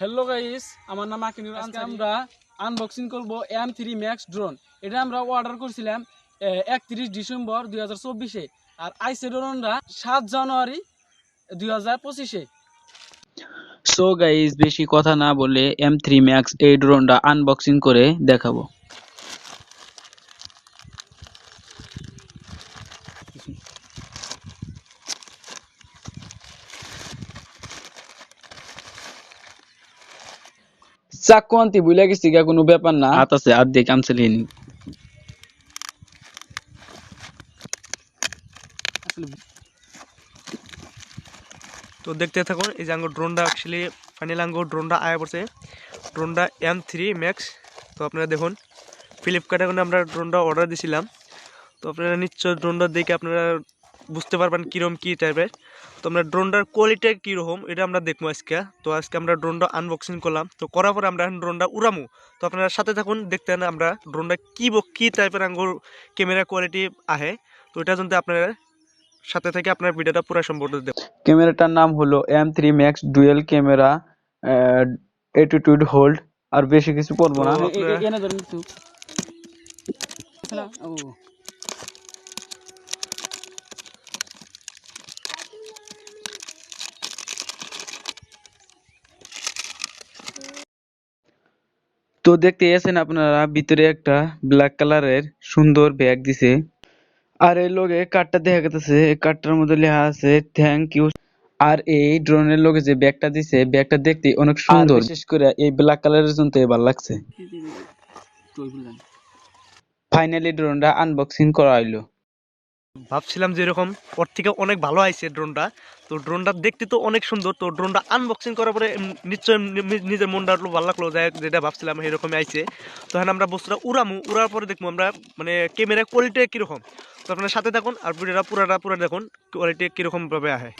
Hello guys আমার নাম আকিনুর আজকে আমরা আনবক্সিং করব এম থ্রি ম্যাক্স ড্রোন এটা আমরা অর্ডার করছিলাম একত্রিশ ডিসেম্বর দুই হাজার চব্বিশে। আর আইসে ড্রোনরা সাত জানুয়ারি দুই হাজার পঁচিশে। সো গাইস বেশি কথা না বলে এম থ্রি ম্যাক্স এই ড্রোনটা আনবক্সিং করে দেখাবো। চাকু আনতে ভুলে গেছি গা কোনো ব্যাপার না? হাত আছে হাত দিয়ে ক্যান্সেল হয়নি তো দেখতে থাকুন এই যে আঙ্গুর ড্রোনটা অ্যাকচুয়ালি ফাইনাল আঙ্গুর ড্রোনটা আয়া পড়ছে। ড্রোনটা এম থ্রি ম্যাক্স তো আপনারা দেখুন ফ্লিপকার্টে এখন আমরা ড্রোনটা অর্ডার দিয়েছিলাম তো আপনারা নিশ্চয় ড্রোনটা দেখে আপনারা বুঝতে পারবেন কীরকম কী টাইপের তো আমরা ড্রোনটার কোয়ালিটি কীরকম এটা আমরা দেখব আজকে। তো আজকে আমরা ড্রোনটা আনবক্সিং করলাম। তো করার পরে আমরা ড্রোনটা উড়ামু। তো আপনারা সাথে থাকুন দেখতে না আমরা ড্রোনটা কী ব- কী টাইপের আঙ্গুর ক্যামেরা কোয়ালিটি আহে। তো এটা জানতে আপনারা সাথে থেকে আপনার ভিডিওটা পুরো সম্পূর্ণ দেখুন। ক্যামেরাটার নাম হলো M three max dual camera attitude hold আর বেশি কিছু পড়ব না। তো- দেখতে এসেন আপনারা ভিতরে একটা ব্ল্যাক কালারের সুন্দর ব্যাগ দিছে। আর এই লগে কার্ডটা দেখা গেছে এই কার্ডটার মধ্যে লেখা আছে থ্যাংক ইউ আর এই ড্রোনের লগে যে ব্যাগটা দিছে ব্যাগটা দেখতে অনেক সুন্দর। বিশেষ করে এই ব্ল্যাক কালারের জন্য ভালো লাগছে। ফাইনালি ড্রোনটা আনবক্সিং করা হইল। ভাবছিলাম যে এরকম ওর থেকে অনেক ভালো আইছে ড্রোনটা তো ড্রোনটা দেখতে তো অনেক সুন্দর। তো ড্রোনটা আনবক্সিং করার পরে নিশ্চয় নিজের মনটা একটু ভালো লাগল যাই যেটা ভাবছিলাম এরকমই আইছে। তো এখন আমরা বস্তুটা উড়ামু উড়ার পরে দেখব আমরা মানে ক্যামেরা কোয়ালিটি কীরকম। তো আপনার সাথে থাকুন আর ভিডিওটা পুরাটা পুরা দেখুন কোয়ালিটি কীরকম ভাবে আহে।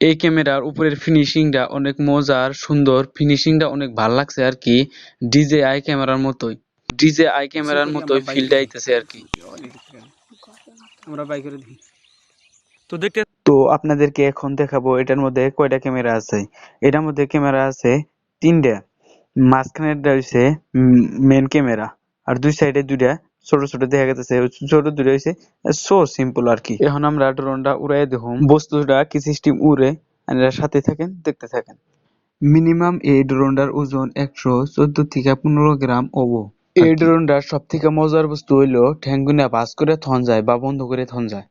এই ক্যামেরার উপরের ফিনিশিংটা অনেক মজার সুন্দর ফিনিশিংটা অনেক ভালো লাগছে আর কি। ডিজে আই ক্যামেরার মতোই। ডিজে আই ক্যামেরার মতোই ফিল্ড আইতেছে আর কি। আমরা বাই করে দিই তো দেখতে তো আপনাদেরকে এখন দেখাবো এটার মধ্যে কয়টা ক্যামেরা আছে। এটার মধ্যে ক্যামেরা আছে তিনটা। মাঝখানেরটা হইছে মেন ক্যামেরা। আর দুই সাইডে দুইটা ছোট ছোট দেখা গেছে ছোট দুইটা হইছে সো সিম্পল আর কি। এখন আমরা ড্রোনটা উড়াই দেখুন। বস্তুটা কি সিস্টেম উড়ে আপনারা সাথে থাকেন দেখতে থাকেন। মিনিমাম এই ড্রোনটার ওজন একশো চোদ্দ থেকে পনেরো গ্রাম হব। এই ড্রোনটার সব থেকে মজার বস্তু হইল ঠ্যাঙ্গুনা বাস করে থন যায় বা বন্ধ করে থন যায়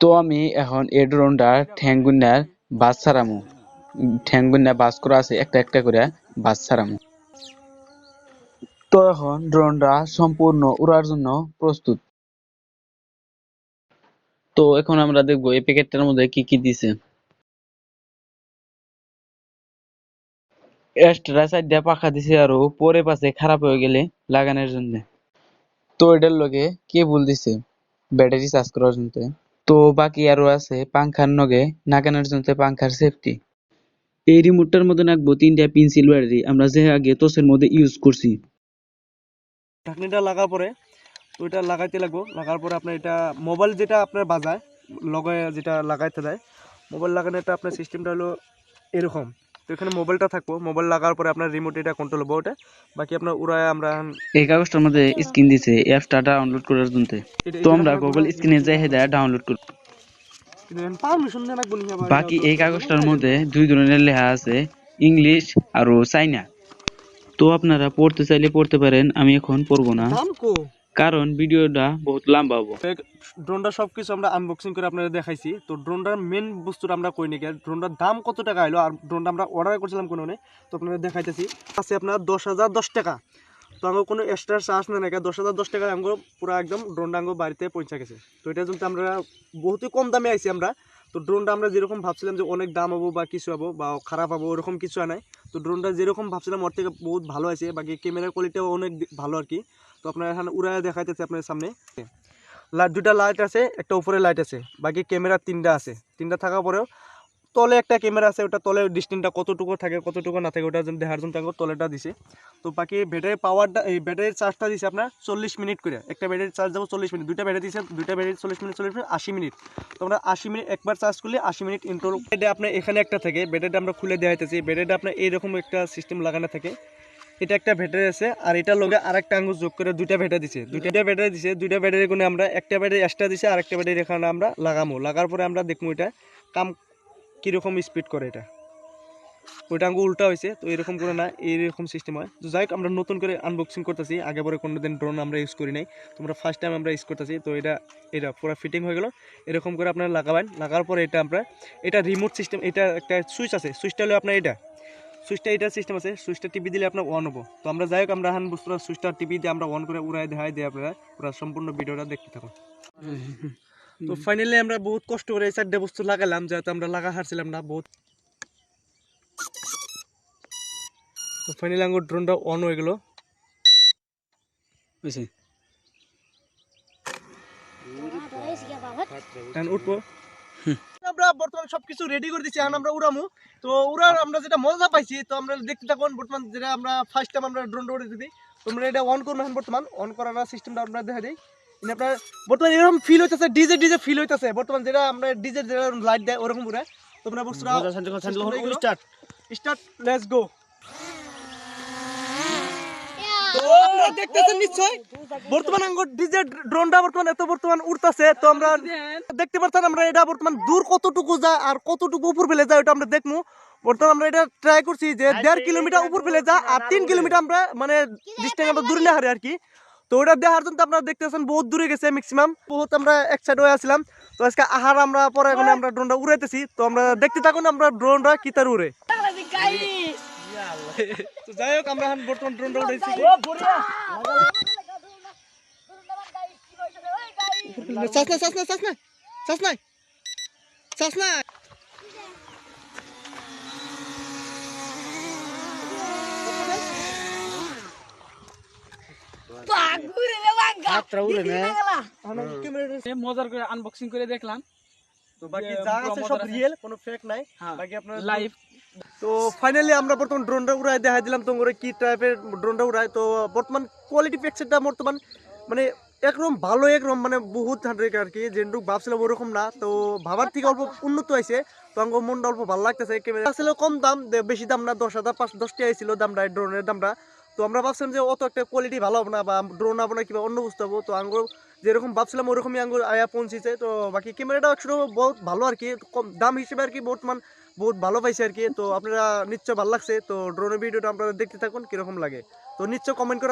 তো আমি এখন এই ড্রোনটা ঠ্যাঙ্গুনার বাস ছাড়ামু। ঠ্যাঙ্গুনা বাস করা আছে একটা একটা করে বাস ছাড়ামু। তো এখন ড্রোনটা সম্পূর্ণ উড়ার জন্য প্রস্তুত। তো এখন আমরা দেখব এই প্যাকেটটার মধ্যে কি কি দিছে। এক্সট্রা চারটা পাখা দিছে আরও পরে পাশে খারাপ হয়ে গেলে লাগানোর জন্য। তো এটার লগে কেবল দিছে। ব্যাটারি চার্জ করার জন্য। তো বাকি আরও আছে, পাংখার নগে, নাগানোর জন্য পাংখার সেফটি এই রিমোটটার মধ্যে রাখব তিনটা পেন্সিল ব্যাটারি আমরা যে আগে তোসের মধ্যে ইউজ করছি। ঢাকনিটা লাগার পরে এটা লাগাইতে লাগবো, লাগার পরে আপনার এটা মোবাইল যেটা আপনার বাজায়, লগে যেটা লাগাইতে দেয় মোবাইল লাগানোটা আপনার সিস্টেমটা হলো এরকম। তো এখানে মোবাইলটা থাকব। মোবাইল লাগার পরে আপনার রিমোট এটা কন্ট্রোল হব ওটা। বাকি আপনার উড়ায় আমরা এই কাগজটার মধ্যে স্ক্রিন দিছে অ্যাপসটা ডাউনলোড করার জন্য। তো আমরা গুগল স্ক্রিনে যাই হেদা ডাউনলোড করব বাকি এই কাগজটার মধ্যে দুই ধরনের লেখা আছে ইংলিশ আর চাইনা তো আপনারা পড়তে চাইলে পড়তে পারেন আমি এখন পড়ব না। কারণ ভিডিওটা বহুত লম্বা হব। ড্রোনটা সব কিছু আমরা আনবক্সিং করে আপনাদের দেখাইছি। তো ড্রোনটার মেন বস্তুটা আমরা কই নাকি ড্রোনটার দাম কত টাকা এলো আর ড্রোনটা আমরা অর্ডার করছিলাম কোনো তো আপনাদের দেখাইতেছি। আছে আপনার দশ হাজার দশ টাকা। তো আমার কোনো এক্সট্রা চার্জ না নাকি? দশ হাজার দশ টাকা আমার পুরো একদম ড্রোনটা আমার বাড়িতে পৌঁছে গেছে। তো এটা যদি আমরা বহুতই কম দামে আইছি আমরা। তো ড্রোনটা আমরা যেরকম ভাবছিলাম যে অনেক দাম হব বা কিছু হব বা খারাপ হব, ওরকম কিছু নাই। তো ড্রোনটা যেরকম ভাবছিলাম, ওর থেকে বহুত ভালো আছে বাকি ক্যামেরার কোয়ালিটিও অনেক ভালো আর কি। তো আপনার এখানে উড়ায় দেখাইতেছে আপনার সামনে। লাইট দুটা লাইট আছে, একটা উপরে লাইট আছে, বাকি ক্যামেরা তিনটা আছে। তিনটা থাকার পরেও তলে একটা ক্যামেরা আছে, ওটা তলে ডিস্টেন্সটা কতটুকু থাকে, কতটুকু না থাকে, ওটা দেখার জন্য তাকে তলেটা দিছে। তো বাকি ব্যাটারি পাওয়ারটা এই ব্যাটারির চার্জটা দিছে আপনার চল্লিশ মিনিট করে। একটা ব্যাটারি চার্জ যাব চল্লিশ মিনিট দুইটা ব্যাটারি দিছে, দুইটা ব্যাটারি চল্লিশ মিনিট চল্লিশ মিনিট আশি মিনিট তো আমরা আশি মিনিট একবার চার্জ করলে আশি মিনিট ইন্টোর এটা আপনার এখানে একটা থাকে ব্যাটারিটা আমরা খুলে দেখাইতেছি। ব্যাটারিটা আপনার এইরকম একটা সিস্টেম লাগানো থাকে। এটা একটা ব্যাটারি আছে, আর এটার লগে আরেকটা আঙ্গুল যোগ করে দুইটা ব্যাটারি দিছে। দুইটা ব্যাটারি দিছে, দুইটা ব্যাটারি কোনে আমরা একটা ব্যাটারি এক্সট্রা দিছে, আর একটা ব্যাটারি এখানে আমরা লাগামো। লাগার পরে আমরা দেখব এটা কাম কীরকম স্পিড করে এটা। ওইটা আঙ্গুল উল্টা হয়েছে তো এরকম করে না, এইরকম সিস্টেম হয়। তো যাই হোক, আমরা নতুন করে আনবক্সিং করতেছি। আগে পরে কোনো দিন ড্রোন আমরা ইউজ করি নাই। তোমরা ফার্স্ট টাইম আমরা ইউজ করতেছি, তো এটা এটা পুরো ফিটিং হয়ে গেল। এরকম করে আপনারা লাগাবেন। লাগার পরে এটা আমরা, এটা রিমোট সিস্টেম এটা একটা সুইচ আছে। সুইচটা হলো আপনার এটা। সুইচটা এটা সিস্টেম আছে সুইচটা টিপি দিলে আপনার অন হব। তো আমরা যাই হোক আমরা হান বস্তুটা সুইচটা টিপি দিয়ে আমরা অন করে উড়াই দেখাই দিয়ে আপনারা পুরো সম্পূর্ণ ভিডিওটা দেখতে থাকুন। তো ফাইনালি আমরা বহুত কষ্ট করে এই চারটে বস্তু লাগালাম যেহেতু আমরা লাগা হারছিলাম না বহুত। তো ফাইনালি আমার ড্রোনটা অন হয়ে গেল। বুঝছি উঠবো বর্তমান সবকিছু রেডি করে দিচ্ছি এখন আমরা উড়ামু। তো উড়ার আমরা যেটা মজা পাইছি তো আমরা দেখতে থাকুন বর্তমান যেটা আমরা ফার্স্ট টাইম আমরা ড্রোনটা উড়ে দিই তোমরা এটা অন করব এখন বর্তমান অন করার সিস্টেমটা আমরা দেখা দিই। আপনার বর্তমান এরকম ফিল হইতেছে ডিজে ডিজে ফিল হইতেছে। বর্তমান যেটা আমরা ডিজে যেটা লাইট দেয় ওরকম উড়ে তোমরা বস্তুটা স্টার্ট স্টার্ট লেটস গো তো আপনারা দেখতেছেন নিশ্চয়? বর্তমান ডিজে ড্রোনটা বর্তমান এত বর্তমান উড়তাছে তো আমরা দেখতে পারছেন আমরা এটা বর্তমান দূর কতটুকু যায় আর কতটুকু উপর ফেলে যায় ওটা আমরা দেখব বর্তমান আমরা এটা ট্রাই করছি যে দেড় কিলোমিটার উপর ফেলে যায় আর তিন কিলোমিটার আমরা মানে ডিস্টেন্স আমরা দূরে না হারি আর কি। তো ওটা দেখার জন্য আপনারা দেখতেছেন বহুত দূরে গেছে ম্যাক্সিমাম বহুত আমরা এক সাইড হয়ে আসলাম তো আজকে আহার আমরা পরে এখন আমরা ড্রোনটা উড়াইতেছি। তো আমরা দেখতে থাকুন আমরা ড্রোনটা কি তার উড়ে। তো যাই হোক আমরা এখন বর্তমান ড্রোনটা উড়াইছি চাষ না চাষ না চাষ না চাষ নাই চাষ না। এ মজার করে আনবক্সিং করে দেখলাম। তো বাকি যে আছে মজার সব রিয়েল কোনো ফেক নাই। হ্যাঁ। বাকি আপনার লাইভ তো ফাইনালি আমরা বর্তমান ড্রোনটা উড়াই দেখাই দিলাম তোমার কি টাইপের ড্রোনটা উড়াই তো বর্তমান কোয়ালিটি পিকচারটা বর্তমান মানে একরকম ভালো, একরকম মানে বহুত হান্ড্রেড আর কি, যেটুকু ভাবছিলাম ওরকম না। তো ভাবার থেকে অল্প উন্নত হয়েছে। তো আমার মনটা অল্প ভালো লাগতেছে ক্যামেরা আসলে কম দাম বেশি দাম না, দশ হাজার পাঁচ দশটি আইছিল দামটা ড্রোনের দামটা। তো আমরা ভাবছিলাম যে অত একটা কোয়ালিটি ভালো হবে না, বা ড্রোন হবে না, কিংবা অন্য বুঝতে হব। তো আঙ্গুর যেরকম ভাবছিলাম ওরকমই আঙ্গুর আয়া পৌঁছেছে। তো বাকি ক্যামেরাটা একটু বহুত ভালো আর কি, কম দাম হিসেবে আর কি বর্তমান বহুত ভালো পাইছে আর কি। তো আপনারা নিশ্চয় ভালো লাগছে। তো ড্রোনের ভিডিওটা আপনারা দেখতে থাকুন, কীরকম লাগে। তো নিশ্চয় কমেন্ট করে